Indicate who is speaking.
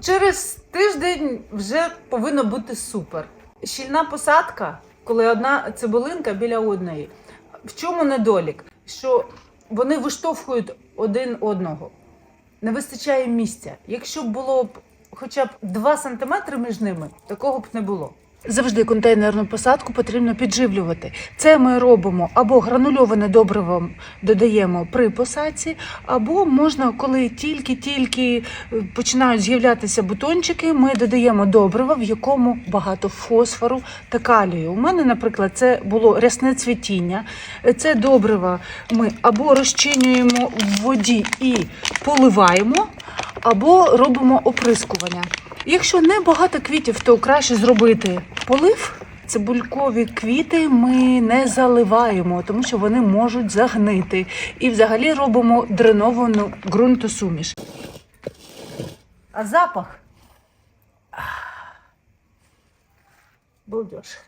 Speaker 1: Через тиждень вже повинно бути супер. Щільна посадка, коли одна цибулинка біля одної. В чому недолік? Що вони виштовхують один одного. Не вистачає місця. Якщо б було б хоча б 2 см між ними, такого б не було. Завжди контейнерну посадку потрібно підживлювати. Це ми робимо або гранульоване добриво додаємо при посадці, або можна, коли тільки-тільки е, починають з'являтися бутончики, ми додаємо добриво, в якому багато фосфору та калію. У мене, наприклад, це було рясне цвітіння. Це добриво ми або розчинюємо в воді і поливаємо, або робимо оприскування. Якщо не багато квітів, то краще зробити полив. Цибулькові квіти ми не заливаємо, тому що вони можуть загнити. І взагалі робимо дреновану ґрунтосуміш. А запах. Балдеж.